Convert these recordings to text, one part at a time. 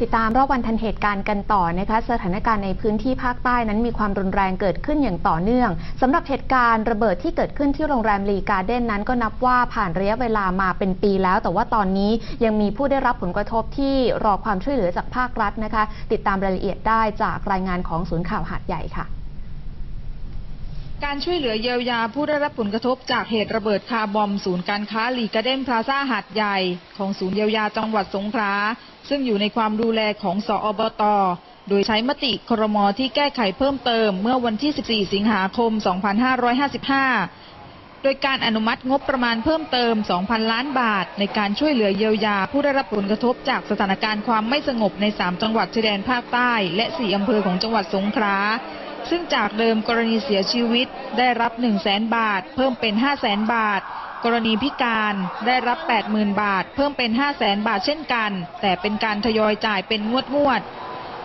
ติดตามรอบวันทันเหตุการณ์กันต่อนะคะสถานการณ์ในพื้นที่ภาคใต้นั้นมีความรุนแรงเกิดขึ้นอย่างต่อเนื่องสำหรับเหตุการณ์ระเบิดที่เกิดขึ้นที่โรงแรมลีการ์เด้นนั้นก็นับว่าผ่านระยะเวลามาเป็นปีแล้ว แต่ว่าตอนนี้ยังมีผู้ได้รับผลกระทบที่รอความช่วยเหลือจากภาครัฐนะคะ ติดตามรายละเอียดได้จากรายงานของศูนย์ข่าวหาดใหญ่ค่ะ การช่วยเหลือเยียวยาผู้ได้รับผลกระทบจากเหตุระเบิดคาร์บอมศูนย์การค้าลีกาเด้นพลาซ่าหาดใหญ่ของศูนย์เยียวยาจังหวัดสงขลาซึ่งอยู่ในความดูแลของสอบต โดยใช้มติครมที่แก้ไขเพิ่มเติมเมื่อวันที่ 14 สิงหาคม 2555 โดยการอนุมัติงบประมาณเพิ่มเติม 2,000 ล้านบาท ในการช่วยเหลือเยียวยาผู้ได้รับผลกระทบจากสถานการณ์ความไม่สงบใน 3 จังหวัดชายแดนภาคใต้ และ 4 อำเภอของจังหวัดสงขลา ซึ่งจากเดิมกรณีเสียชีวิตได้รับ 1 0 0 0 0แบาท เพิ่มเป็น 5 0 0แสนบาท กรณีพิการได้รับ 80,000 บาท เพิ่มเป็น 5 0 0แสนบาทเช่นกัน แต่เป็นการทยอยจ่ายเป็นงวดงวด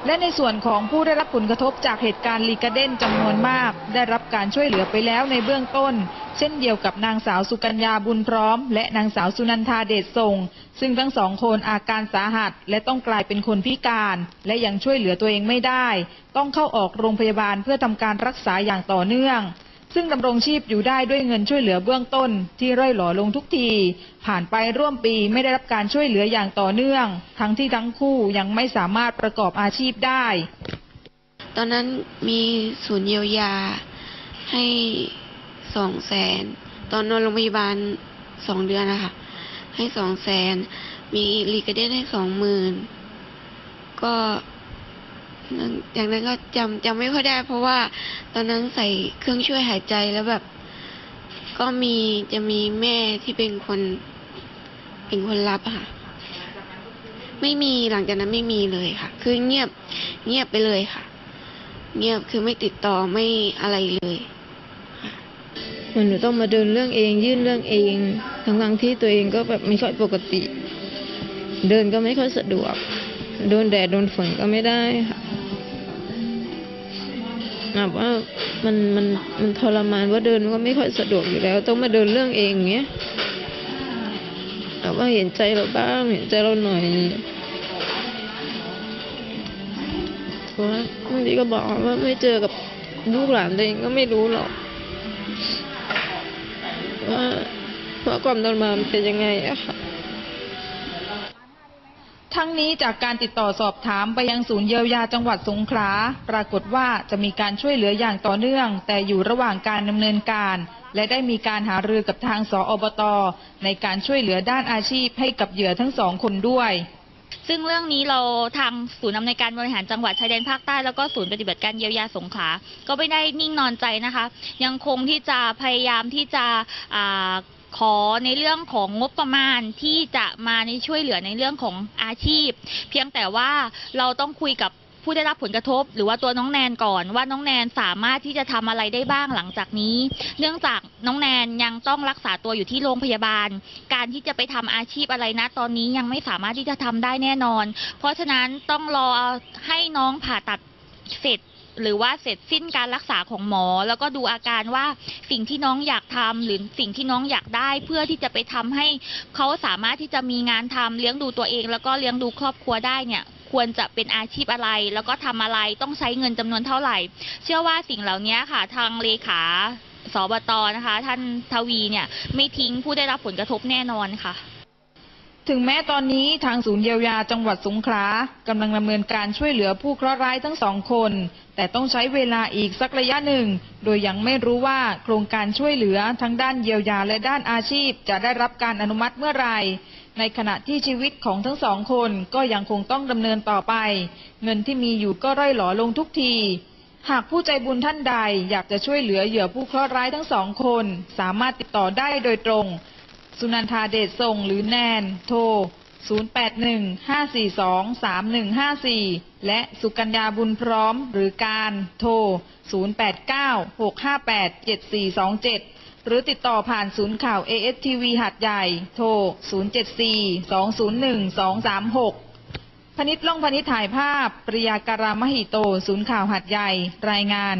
และในส่วนของผู้ได้รับผลกระทบจากเหตุการณ์ลีกาเด้นจำนวนมาก ได้รับการช่วยเหลือไปแล้วในเบื้องต้น เช่นเดียวกับนางสาวสุกัญญาบุญพร้อม และนางสาวสุนันทาเดชส่งซึ่งทั้งสองคนอาการสาหัส และต้องกลายเป็นคนพิการ และยังช่วยเหลือตัวเองไม่ได้ ต้องเข้าออกโรงพยาบาลเพื่อทำการรักษาอย่างต่อเนื่อง ซึ่งดำรงชีพอยู่ได้ด้วยเงินช่วยเหลือเบื้องต้น ที่ร่อยหล่อลงทุกที ผ่านไปร่วมปีไม่ได้รับการช่วยเหลืออย่างต่อเนื่อง ทั้งที่ทั้งคู่ยังไม่สามารถประกอบอาชีพได้ ตอนนั้นมีศูนย์เยียวยาให้ สองแสนตอนนอนโรงพยาบาลสองเดือนนะคะให้สองแสนมีรีกเด้นให้สองหมื่นก็อย่างนั้นก็จำจำไม่ค่อยได้ เพราะว่าตอนนั้นใส่เครื่องช่วยหายใจแล้วแบบ ก็มีจะมีแม่ที่เป็นคน เป็นคนรับค่ะ ไม่มีหลังจากนั้นไม่มีเลยค่ะ คือเงียบเงียบไปเลยค่ะ เงียบคือไม่ติดต่อไม่อะไรเลย มันหนูต้องมาเดินเรื่องเอง ยื่นเรื่องเอง ทั้งทั้งที่ตัวเองก็แบบไม่ค่อยปกติ เดินก็ไม่ค่อยสะดวก โดนแดดโดนฝนก็ไม่ได้ค่ะแบบว่ามันมันมันทรมานว่าเดินก็ไม่ค่อยสะดวกอยู่แล้ว ต้องมาเดินเรื่องเองอย่างเงี้ยแบบว่าเห็นใจเราบ้างเห็นใจเราหน่อยเพราะว่าบางทีก็บอกว่าไม่เจอกับลูกหลานตัวเองก็ไม่รู้หรอก ว่าความทรมานมันเป็นยังไงอะค่ะทั้งนี้จากการติดต่อสอบถามไปยังศูนย์เยียวยาจังหวัดสงขลาปรากฏว่าจะมีการช่วยเหลืออย่างต่อเนื่อง แต่อยู่ระหว่างการดำเนินการ และได้มีการหารือกับทางสอบต ในการช่วยเหลือด้านอาชีพให้กับเหยื่อทั้งสองคนด้วย ซึ่งเรื่องนี้เราทางศูนย์อำนวยการบริหารจังหวัดชายแดนภาคใต้แล้วก็ศูนย์ปฏิบัติการเยียวยาสงขลาก็ไม่ได้นิ่งนอนใจนะคะ ยังคงที่จะพยายามที่จะอา ขอในเรื่องของงบประมาณที่จะมาในช่วยเหลือในเรื่องของอาชีพ เพียงแต่ว่าเราต้องคุยกับผู้ได้รับผลกระทบ หรือว่าตัวน้องแนนก่อนว่าน้องแนนสามารถที่จะทำอะไรได้บ้างหลังจากนี้ เนื่องจากน้องแนนยังต้องรักษาตัวอยู่ที่โรงพยาบาล การที่จะไปทำอาชีพอะไรนะตอนนี้ยังไม่สามารถที่จะทำได้แน่นอน เพราะฉะนั้นต้องรอให้น้องผ่าตัดเสร็จ หรือว่าเสร็จสิ้นการรักษาของหมอ แล้วก็ดูอาการว่าสิ่งที่น้องอยากทำหรือสิ่งที่น้องอยากได้ เพื่อที่จะไปทำให้เขาสามารถที่จะมีงานทำเลี้ยงดูตัวเอง แล้วก็เลี้ยงดูครอบครัวได้เนี่ย ควรจะเป็นอาชีพอะไร แล้วก็ทำอะไรต้องใช้เงินจำนวนเท่าไหร่ เชื่อว่าสิ่งเหล่านี้ค่ะ ทางเลขาสบตนะคะ ท่านทวีเนี่ย ไม่ทิ้งผู้ได้รับผลกระทบแน่นอนค่ะ ถึงแม้ตอนนี้ทางศูนย์เยียวยาจังหวัดสงขลากำลังดำเนินการช่วยเหลือผู้เคราะห์ร้ายทั้งสองคน แต่ต้องใช้เวลาอีกสักระยะหนึ่ง โดยยังไม่รู้ว่าโครงการช่วยเหลือทั้งด้านเยียวยาและด้านอาชีพ จะได้รับการอนุมัติเมื่อไหร่ในขณะที่ชีวิตของทั้งสองคนก็ยังคงต้องดำเนินต่อไป เงินที่มีอยู่ก็ร่อยหลอลงทุกที หากผู้ใจบุญท่านใดอยากจะช่วยเหลือเหยื่อผู้เคราะห์ร้ายทั้งสองคน สามารถติดต่อได้โดยตรง สุนันทาเดชส่งหรือแนน โทร 0815423154 และสุกัญญาบุญพร้อมหรือการโทร 0896587427 หรือติดต่อผ่านศูนย์ข่าว ASTV หัดใหญ่ โทร 074-201-236 พนิษฐ์ล่องพนิษฐ์ถ่ายภาพ ปริยาการามหิโต ศูนย์ข่าวหัดใหญ่ รายงาน